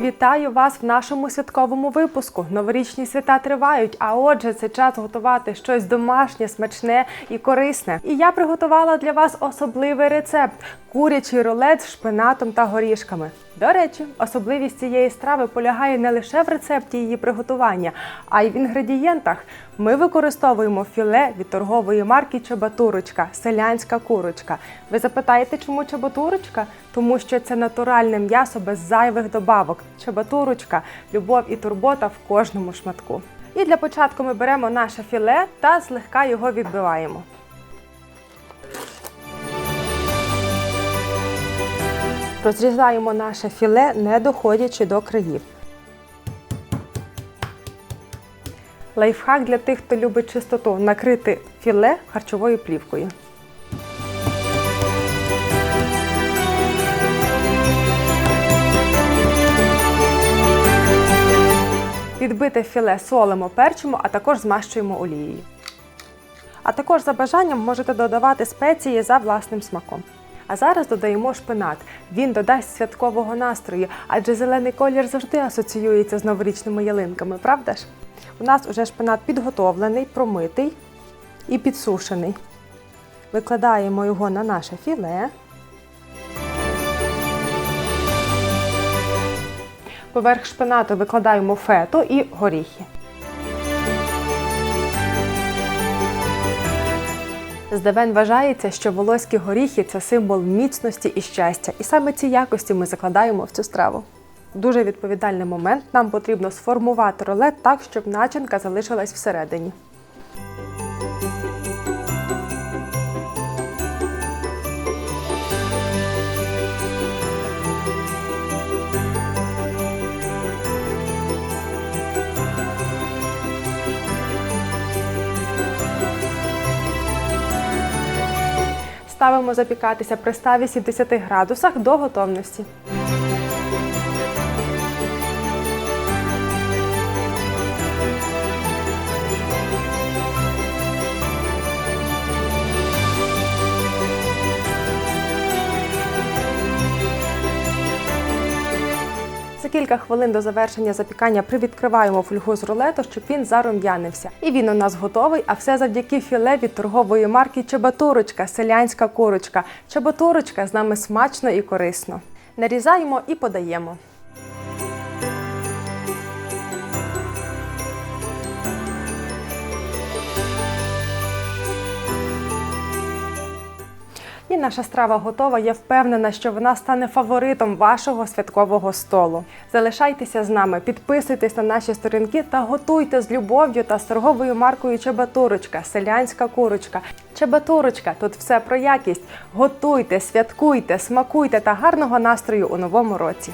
Вітаю вас в нашому святковому випуску. Новорічні свята тривають, а отже, це час готувати щось домашнє, смачне і корисне. І я приготувала для вас особливий рецепт курячий рулет з шпинатом та горішками. До речі, особливість цієї страви полягає не лише в рецепті її приготування, а й в інгредієнтах. Ми використовуємо філе від торгової марки Чебатурочка, селянська курочка. Ви запитаєте, чому чебатурочка? Тому що це натуральне м'ясо без зайвих добавок. Чебатурочка, любов і турбота в кожному шматку. І для початку ми беремо наше філе та злегка його відбиваємо. Розрізаємо наше філе, не доходячи до країв. Лайфхак для тих, хто любить чистоту накрити філе харчовою плівкою. Відбите філе солимо, перчимо, а також змащуємо олією. А також за бажанням можете додавати спеції за власним смаком. А зараз додаємо шпинат. Він додасть святкового настрою, адже зелений колір завжди асоціюється з новорічними ялинками, правда ж? У нас уже шпинат підготовлений, промитий і підсушений. Викладаємо його на наше філе. Поверх шпинату викладаємо фету і горіхи. Здавен вважається, що волоські горіхи це символ міцності і щастя, і саме ці якості ми закладаємо в цю страву. Дуже відповідальний момент. Нам потрібно сформувати рулет так, щоб начинка залишилась всередині. Ставимо запікатися при 180 градусах до готовності. Кілька хвилин до завершення запікання привідкриваємо фольгу з рулету, щоб він зарум'янився. І він у нас готовий, а все завдяки філе від торгової марки Чебатурочка, селянська курочка. Чебатурочка з нами смачно і корисно. Нарізаємо і подаємо. І наша страва готова. Я впевнена, що вона стане фаворитом вашого святкового столу. Залишайтеся з нами, підписуйтесь на наші сторінки та готуйте з любов'ю та з торговою маркою Чебатурочка, селянська курочка. Чебатурочка, тут все про якість. Готуйте, святкуйте, смакуйте та гарного настрою у новому році.